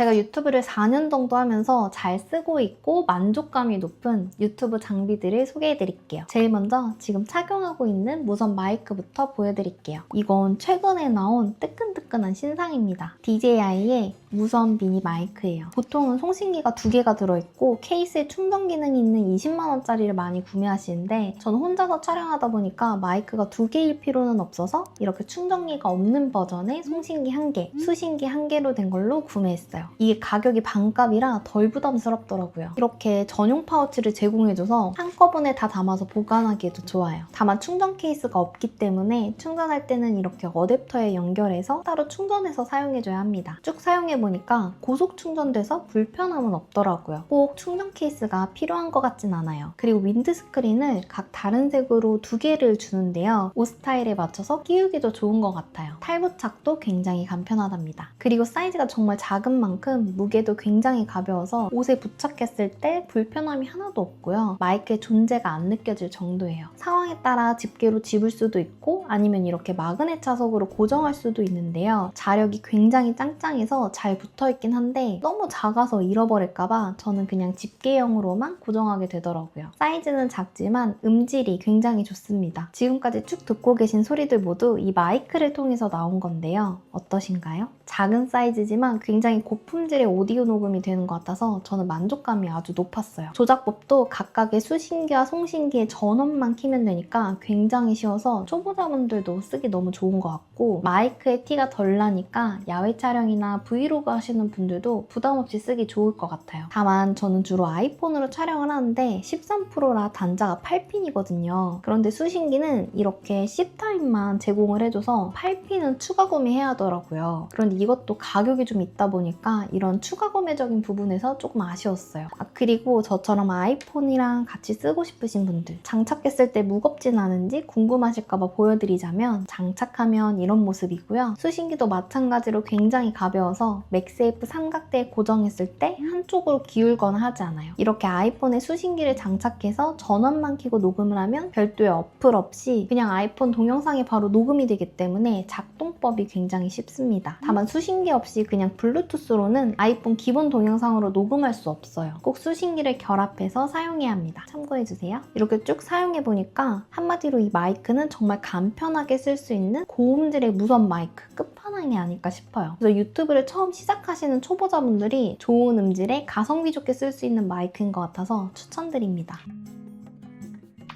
제가 유튜브를 4년 정도 하면서 잘 쓰고 있고 만족감이 높은 유튜브 장비들을 소개해 드릴게요. 제일 먼저 지금 착용하고 있는 무선 마이크부터 보여드릴게요. 이건 최근에 나온 뜨끈뜨끈한 신상입니다. DJI의 무선 미니 마이크예요. 보통은 송신기가 두 개가 들어있고 케이스에 충전 기능이 있는 20만원짜리를 많이 구매하시는데 저는 혼자서 촬영하다 보니까 마이크가 두 개일 필요는 없어서 이렇게 충전기가 없는 버전의 송신기 한 개, 수신기 한 개로 된 걸로 구매했어요. 이게 가격이 반값이라 덜 부담스럽더라고요. 이렇게 전용 파우치를 제공해줘서 한꺼번에 다 담아서 보관하기에도 좋아요. 다만 충전 케이스가 없기 때문에 충전할 때는 이렇게 어댑터에 연결해서 따로 충전해서 사용해줘야 합니다. 쭉 사용해보니까 고속 충전돼서 불편함은 없더라고요. 꼭 충전 케이스가 필요한 것 같진 않아요. 그리고 윈드 스크린을 각 다른 색으로 두 개를 주는데요. 옷 스타일에 맞춰서 끼우기도 좋은 것 같아요. 탈부착도 굉장히 간편하답니다. 그리고 사이즈가 정말 작은 만큼 무게도 굉장히 가벼워서 옷에 부착했을 때 불편함이 하나도 없고요. 마이크의 존재가 안 느껴질 정도예요. 상황에 따라 집게로 집을 수도 있고 아니면 이렇게 마그넷 자석으로 고정할 수도 있는데요. 자력이 굉장히 짱짱해서 잘 붙어 있긴 한데 너무 작아서 잃어버릴까봐 저는 그냥 집게형으로만 고정하게 되더라고요. 사이즈는 작지만 음질이 굉장히 좋습니다. 지금까지 쭉 듣고 계신 소리들 모두 이 마이크를 통해서 나온 건데요. 어떠신가요? 작은 사이즈지만 굉장히 고품질의 오디오 녹음이 되는 것 같아서 저는 만족감이 아주 높았어요. 조작법도 각각의 수신기와 송신기의 전원만 키면 되니까 굉장히 쉬워서 초보자분들도 쓰기 너무 좋은 것 같고 마이크의 티가 덜 나니까 야외 촬영이나 브이로그 하시는 분들도 부담 없이 쓰기 좋을 것 같아요. 다만 저는 주로 아이폰으로 촬영을 하는데 13 프로라 단자가 8핀이거든요. 그런데 수신기는 이렇게 C타입만 제공을 해줘서 8핀은 추가 구매해야 하더라고요. 그런데 이것도 가격이 좀 있다 보니까 이런 추가 구매적인 부분에서 조금 아쉬웠어요. 아, 그리고 저처럼 아이폰이랑 같이 쓰고 싶으신 분들 장착했을 때 무겁진 않은지 궁금하실까봐 보여드리자면 장착하면 이런 모습이고요. 수신기도 마찬가지로 굉장히 가벼워서 맥세이프 삼각대에 고정했을 때 한쪽으로 기울거나 하지 않아요. 이렇게 아이폰에 수신기를 장착해서 전원만 켜고 녹음을 하면 별도의 어플 없이 그냥 아이폰 동영상이 바로 녹음이 되기 때문에 작동법이 굉장히 쉽습니다. 다만 수신기 없이 그냥 블루투스로 는 아이폰 기본 동영상으로 녹음할 수 없어요. 꼭 수신기를 결합해서 사용해야 합니다. 참고해주세요. 이렇게 쭉 사용해보니까 한마디로 이 마이크는 정말 간편하게 쓸 수 있는 고음질의 무선 마이크 끝판왕이 아닐까 싶어요. 그래서 유튜브를 처음 시작하시는 초보자분들이 좋은 음질에 가성비 좋게 쓸 수 있는 마이크인 것 같아서 추천드립니다.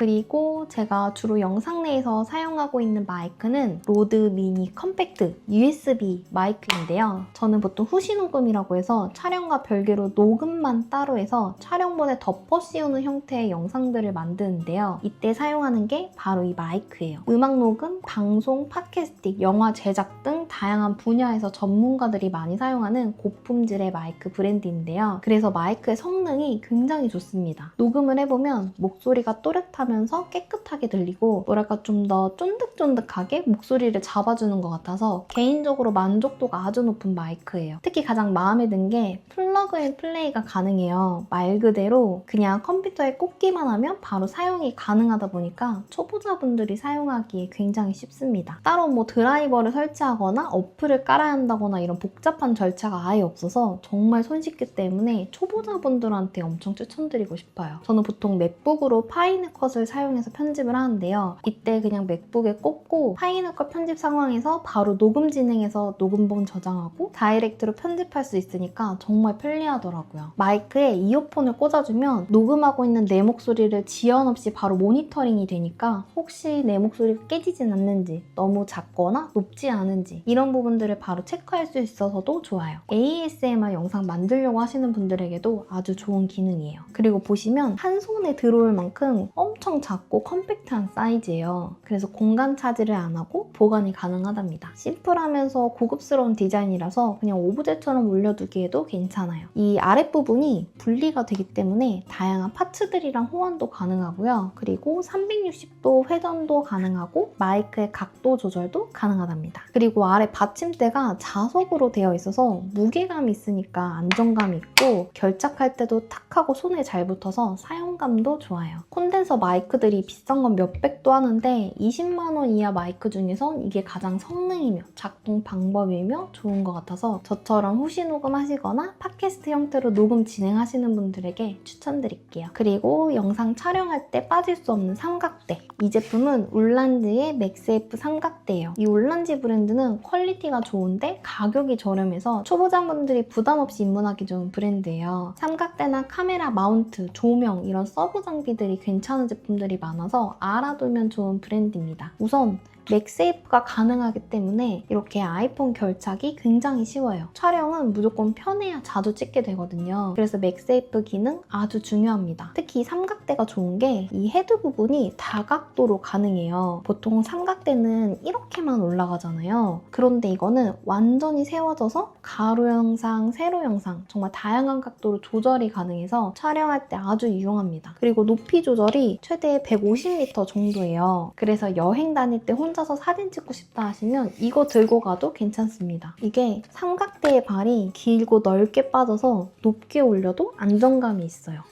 그리고 제가 주로 영상 내에서 사용하고 있는 마이크는 로드 미니 컴팩트 USB 마이크인데요. 저는 보통 후시 녹음이라고 해서 촬영과 별개로 녹음만 따로 해서 촬영본에 덮어 씌우는 형태의 영상들을 만드는데요. 이때 사용하는 게 바로 이 마이크예요. 음악 녹음, 방송, 팟캐스팅, 영화 제작 등 다양한 분야에서 전문가들이 많이 사용하는 고품질의 마이크 브랜드인데요. 그래서 마이크의 성능이 굉장히 좋습니다. 녹음을 해보면 목소리가 또렷 하면서 깨끗하게 들리고 뭐랄까 좀 더 쫀득쫀득하게 목소리를 잡아주는 것 같아서 개인적으로 만족도가 아주 높은 마이크예요. 특히 가장 마음에 든 게 플러그인 플레이가 가능해요. 말 그대로 그냥 컴퓨터에 꽂기만 하면 바로 사용이 가능하다 보니까 초보자분들이 사용하기에 굉장히 쉽습니다. 따로 뭐 드라이버를 설치하거나 어플을 깔아야 한다거나 이런 복잡한 절차가 아예 없어서 정말 손쉽기 때문에 초보자분들한테 엄청 추천드리고 싶어요. 저는 보통 맥북으로 파이널 컷을 사용해서 편집을 하는데요. 이때 그냥 맥북에 꽂고 파이널 컷 편집 상황에서 바로 녹음 진행해서 녹음본 저장하고 다이렉트로 편집할 수 있으니까 정말 편리하더라고요. 마이크에 이어폰을 꽂아주면 녹음하고 있는 내 목소리를 지연 없이 바로 모니터링이 되니까 혹시 내 목소리가 깨지진 않는지 너무 작거나 높지 않은지 이런 부분들을 바로 체크할 수 있어서도 좋아요. ASMR 영상 만들려고 하시는 분들에게도 아주 좋은 기능이에요. 그리고 보시면 한 손에 들어올 만큼 엄청 작고 컴팩트한 사이즈예요. 그래서 공간 차지를 안 하고 보관이 가능하답니다. 심플하면서 고급스러운 디자인이라서 그냥 오브제처럼 올려두기에도 괜찮아요. 이 아랫부분이 분리가 되기 때문에 다양한 파츠들이랑 호환도 가능하고요. 그리고 360도 회전도 가능하고 마이크의 각도 조절도 가능하답니다. 그리고 아래 받침대가 자석으로 되어 있어서 무게감이 있으니까 안정감이 있고 결착할 때도 탁 하고 손에 잘 붙어서 사용감도 좋아요. 콘덴서 마이크들이 비싼 건 몇백도 하는데 20만 원 이하 마이크 중에선 이게 가장 성능이며 작동 방법이며 좋은 것 같아서 저처럼 후시 녹음하시거나 팟캐스트 형태로 녹음 진행하시는 분들에게 추천드릴게요. 그리고 영상 촬영할 때 빠질 수 없는 삼각대. 이 제품은 울란지의 맥세이프 삼각대예요. 이 울란지 브랜드는 퀄리티가 좋은데 가격이 저렴해서 초보자분들이 부담 없이 입문하기 좋은 브랜드예요. 삼각대나 카메라 마운트, 조명 이런 서브 장비들이 괜찮은 제품 들이 많아서 알아두면 좋은 브랜드입니다. 우선 맥세이프가 가능하기 때문에 이렇게 아이폰 결착이 굉장히 쉬워요. 촬영은 무조건 편해야 자주 찍게 되거든요. 그래서 맥세이프 기능 아주 중요합니다. 특히 이 삼각대가 좋은 게 이 헤드 부분이 다각도로 가능해요. 보통 삼각대는 이렇게만 올라가잖아요. 그런데 이거는 완전히 세워져서 가로 영상, 세로 영상 정말 다양한 각도로 조절이 가능해서 촬영할 때 아주 유용합니다. 그리고 높이 조절이 최대 150m 정도예요. 그래서 여행 다닐 때 혼자서 사진 찍고 싶다 하시면 이거 들고 가도 괜찮습니다. 이게 삼각대의 발이 길고 넓게 빠져서 높게 올려도 안정감이 있어요.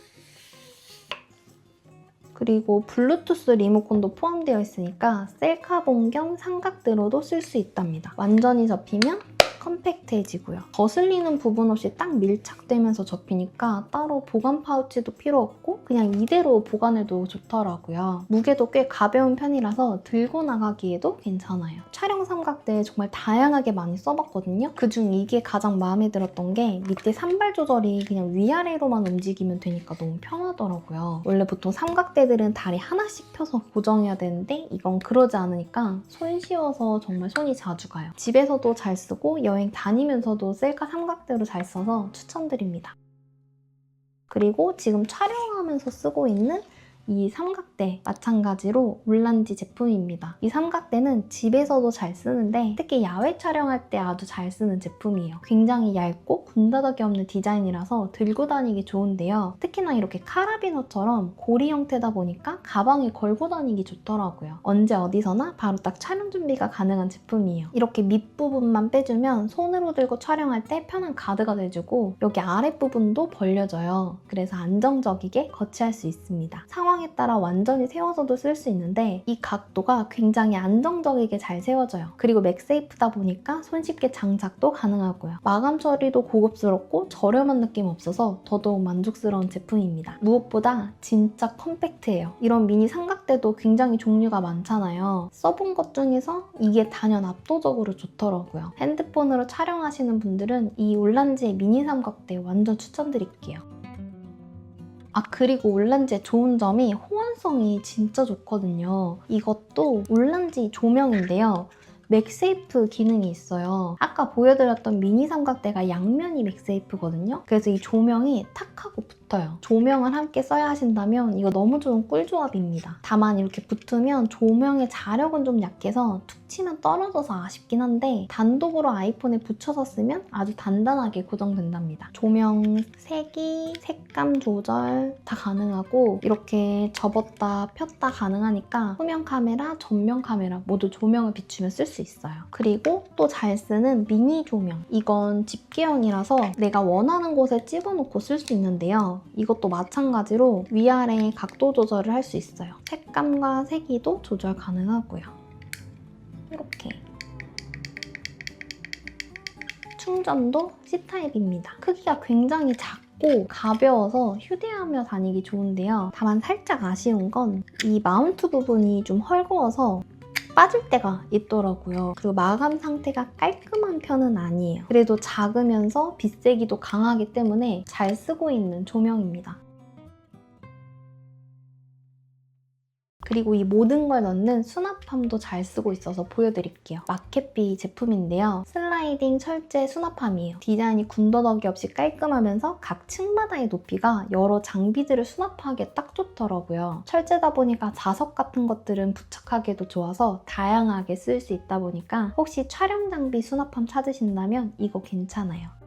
그리고 블루투스 리모컨도 포함되어 있으니까 셀카봉 겸 삼각대로도 쓸 수 있답니다. 완전히 접히면 컴팩트해지고요. 거슬리는 부분 없이 딱 밀착되면서 접히니까 따로 보관 파우치도 필요 없고 그냥 이대로 보관해도 좋더라고요. 무게도 꽤 가벼운 편이라서 들고 나가기에도 괜찮아요. 촬영 삼각대 정말 다양하게 많이 써봤거든요. 그중 이게 가장 마음에 들었던 게 밑에 산발 조절이 그냥 위아래로만 움직이면 되니까 너무 편하더라고요. 원래 보통 삼각대들은 다리 하나씩 펴서 고정해야 되는데 이건 그러지 않으니까 손 쉬워서 정말 손이 자주 가요. 집에서도 잘 쓰고 여행 다니면서도 셀카 삼각대로 잘 써서 추천드립니다. 그리고 지금 촬영하면서 쓰고 있는 이 삼각대 마찬가지로 울란지 제품입니다. 이 삼각대는 집에서도 잘 쓰는데 특히 야외 촬영할 때 아주 잘 쓰는 제품이에요. 굉장히 얇고 군더더기 없는 디자인이라서 들고 다니기 좋은데요. 특히나 이렇게 카라비너처럼 고리 형태다 보니까 가방에 걸고 다니기 좋더라고요. 언제 어디서나 바로 딱 촬영 준비가 가능한 제품이에요. 이렇게 밑부분만 빼주면 손으로 들고 촬영할 때 편한 가드가 돼주고 여기 아랫부분도 벌려져요. 그래서 안정적이게 거치할 수 있습니다. 상황 에 따라 완전히 세워서도 쓸 수 있는데 이 각도가 굉장히 안정적이게 잘 세워져요. 그리고 맥세이프다 보니까 손쉽게 장착도 가능하고요. 마감 처리도 고급스럽고 저렴한 느낌 없어서 더더욱 만족스러운 제품입니다. 무엇보다 진짜 컴팩트해요. 이런 미니 삼각대도 굉장히 종류가 많잖아요. 써본 것 중에서 이게 단연 압도적으로 좋더라고요. 핸드폰으로 촬영하시는 분들은 이 올란지의 미니 삼각대 완전 추천드릴게요. 아 그리고 올란지의 좋은 점이 호환성이 진짜 좋거든요. 이것도 올란지 조명인데요. 맥세이프 기능이 있어요. 아까 보여드렸던 미니 삼각대가 양면이 맥세이프거든요. 그래서 이 조명이 탁 하고 붙어 요. 조명을 함께 써야 하신다면 이거 너무 좋은 꿀조합입니다. 다만 이렇게 붙으면 조명의 자력은 좀 약해서 툭 치면 떨어져서 아쉽긴 한데 단독으로 아이폰에 붙여서 쓰면 아주 단단하게 고정된답니다. 조명 색이, 색감 조절 다 가능하고 이렇게 접었다 폈다 가능하니까 후면 카메라, 전면 카메라 모두 조명을 비추면 쓸 수 있어요. 그리고 또 잘 쓰는 미니 조명. 이건 집게형이라서 내가 원하는 곳에 집어놓고 쓸 수 있는데요. 이것도 마찬가지로 위아래 각도 조절을 할 수 있어요. 색감과 세기도 조절 가능하고요. 이렇게. 충전도 C타입입니다. 크기가 굉장히 작고 가벼워서 휴대하며 다니기 좋은데요. 다만 살짝 아쉬운 건 이 마운트 부분이 좀 헐거워서 빠질 때가 있더라고요. 그리고 마감 상태가 깔끔한 편은 아니에요. 그래도 작으면서 빛세기도 강하기 때문에 잘 쓰고 있는 조명입니다. 그리고 이 모든 걸 넣는 수납함도 잘 쓰고 있어서 보여드릴게요. 마켓비 제품인데요. 슬라이딩 철제 수납함이에요. 디자인이 군더더기 없이 깔끔하면서 각 층마다의 높이가 여러 장비들을 수납하기에 딱 좋더라고요. 철제다 보니까 자석 같은 것들은 부착하기도 좋아서 다양하게 쓸 수 있다 보니까 혹시 촬영 장비 수납함 찾으신다면 이거 괜찮아요.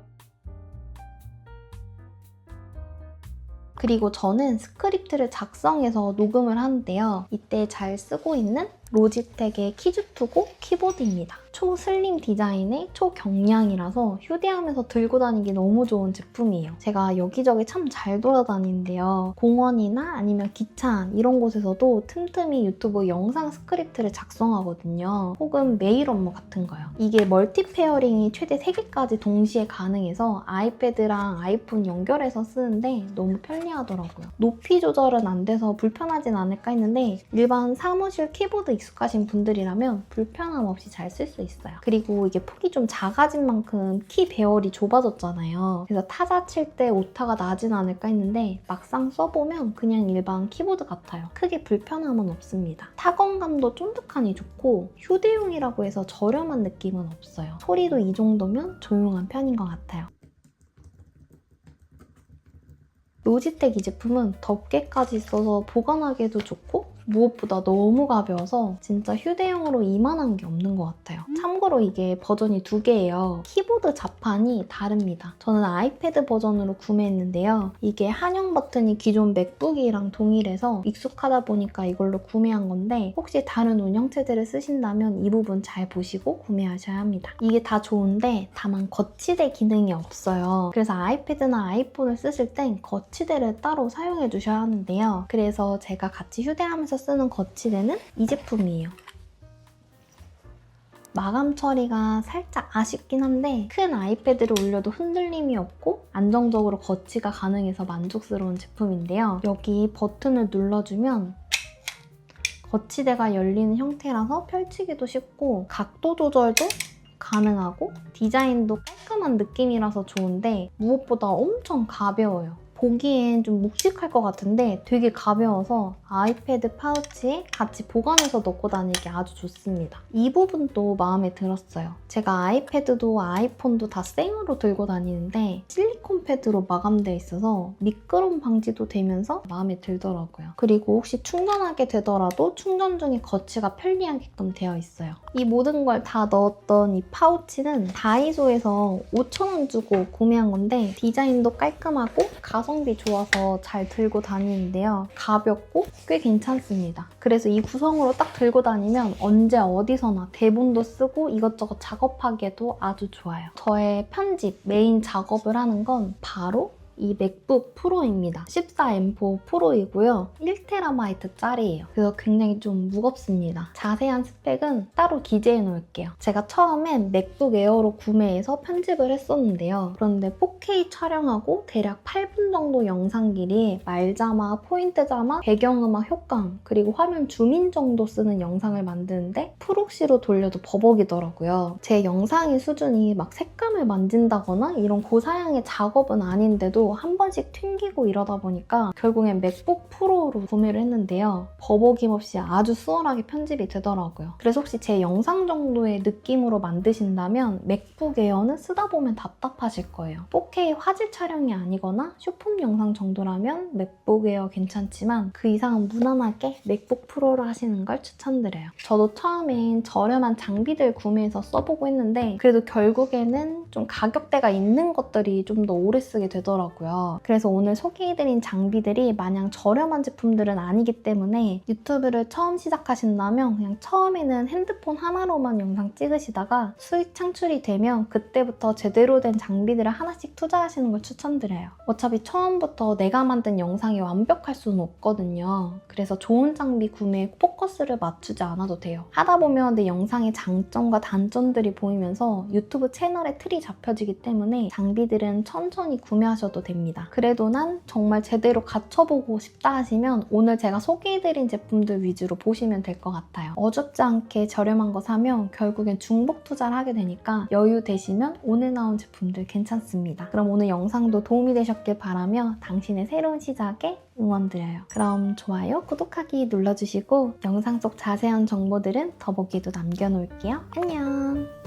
그리고 저는 스크립트를 작성해서 녹음을 하는데요. 이때 잘 쓰고 있는 로지텍의 키즈2고 키보드입니다. 초슬림 디자인의 초경량이라서 휴대하면서 들고 다니기 너무 좋은 제품이에요. 제가 여기저기 참 잘 돌아다니는데요. 공원이나 아니면 기차 안 이런 곳에서도 틈틈이 유튜브 영상 스크립트를 작성하거든요. 혹은 메일 업무 같은 거요. 이게 멀티 페어링이 최대 3개까지 동시에 가능해서 아이패드랑 아이폰 연결해서 쓰는데 너무 편리하더라고요. 높이 조절은 안 돼서 불편하진 않을까 했는데 일반 사무실 키보드 익숙하신 분들이라면 불편함 없이 잘 쓸 수 있어요. 그리고 이게 폭이 좀 작아진 만큼 키 배열이 좁아졌잖아요. 그래서 타자 칠 때 오타가 나진 않을까 했는데 막상 써보면 그냥 일반 키보드 같아요. 크게 불편함은 없습니다. 타건감도 쫀득하니 좋고 휴대용이라고 해서 저렴한 느낌은 없어요. 소리도 이 정도면 조용한 편인 것 같아요. 로지텍 이 제품은 덮개까지 있어서 보관하기도 좋고 무엇보다 너무 가벼워서 진짜 휴대용으로 이만한 게 없는 것 같아요. 참고로 이게 버전이 두 개예요. 키보드 자판이 다릅니다. 저는 아이패드 버전으로 구매했는데요. 이게 한영 버튼이 기존 맥북이랑 동일해서 익숙하다 보니까 이걸로 구매한 건데 혹시 다른 운영체제를 쓰신다면 이 부분 잘 보시고 구매하셔야 합니다. 이게 다 좋은데 다만 거치대 기능이 없어요. 그래서 아이패드나 아이폰을 쓰실 땐 거치대를 따로 사용해 주셔야 하는데요. 그래서 제가 같이 휴대하면서 쓰는 거치대는 이 제품이에요. 마감 처리가 살짝 아쉽긴 한데 큰 아이패드를 올려도 흔들림이 없고 안정적으로 거치가 가능해서 만족스러운 제품인데요. 여기 버튼을 눌러주면 거치대가 열리는 형태라서 펼치기도 쉽고 각도 조절도 가능하고 디자인도 깔끔한 느낌이라서 좋은데 무엇보다 엄청 가벼워요. 보기엔 좀 묵직할 것 같은데 되게 가벼워서 아이패드 파우치에 같이 보관해서 넣고 다니기 아주 좋습니다. 이 부분도 마음에 들었어요. 제가 아이패드도 아이폰도 다 생으로 들고 다니는데 실리콘 패드로 마감되어 있어서 미끄럼 방지도 되면서 마음에 들더라고요. 그리고 혹시 충전하게 되더라도 충전 중에 거치가 편리하게끔 되어 있어요. 이 모든 걸 다 넣었던 이 파우치는 다이소에서 5,000원 주고 구매한 건데 디자인도 깔끔하고 가성 비 좋아서 잘 들고 다니는데요. 가볍고 꽤 괜찮습니다. 그래서 이 구성으로 딱 들고 다니면 언제 어디서나 대본도 쓰고 이것저것 작업하기에도 아주 좋아요. 저의 편집, 메인 작업을 하는 건 바로 이 맥북 프로입니다. 14M4 프로이고요. 1TB짜리예요. 그래서 굉장히 좀 무겁습니다. 자세한 스펙은 따로 기재해 놓을게요. 제가 처음엔 맥북 에어로 구매해서 편집을 했었는데요. 그런데 4K 촬영하고 대략 8분 정도 영상 길이에 말자막, 포인트 자막, 배경음악 효과음, 그리고 화면 줌인 정도 쓰는 영상을 만드는데 프록시로 돌려도 버벅이더라고요. 제 영상의 수준이 막 색감을 만진다거나 이런 고사양의 작업은 아닌데도 한 번씩 튕기고 이러다 보니까 결국엔 맥북 프로로 구매를 했는데요. 버벅임 없이 아주 수월하게 편집이 되더라고요. 그래서 혹시 제 영상 정도의 느낌으로 만드신다면 맥북 에어는 쓰다 보면 답답하실 거예요. 4K 화질 촬영이 아니거나 쇼폼 영상 정도라면 맥북 에어 괜찮지만 그 이상은 무난하게 맥북 프로로 하시는 걸 추천드려요. 저도 처음엔 저렴한 장비들 구매해서 써보고 했는데 그래도 결국에는 좀 가격대가 있는 것들이 좀 더 오래 쓰게 되더라고요. 그래서 오늘 소개해드린 장비들이 마냥 저렴한 제품들은 아니기 때문에 유튜브를 처음 시작하신다면 그냥 처음에는 핸드폰 하나로만 영상 찍으시다가 수익 창출이 되면 그때부터 제대로 된 장비들을 하나씩 투자하시는 걸 추천드려요. 어차피 처음부터 내가 만든 영상이 완벽할 수는 없거든요. 그래서 좋은 장비 구매에 포커스를 맞추지 않아도 돼요. 하다 보면 내 영상의 장점과 단점들이 보이면서 유튜브 채널의 틀이 잡혀지기 때문에 장비들은 천천히 구매하셔도 됩니다. 그래도 난 정말 제대로 갖춰보고 싶다 하시면 오늘 제가 소개해드린 제품들 위주로 보시면 될 것 같아요. 어줍지 않게 저렴한 거 사면 결국엔 중복 투자를 하게 되니까 여유 되시면 오늘 나온 제품들 괜찮습니다. 그럼 오늘 영상도 도움이 되셨길 바라며 당신의 새로운 시작에 응원드려요. 그럼 좋아요, 구독하기 눌러주시고 영상 속 자세한 정보들은 더보기도 남겨놓을게요. 안녕!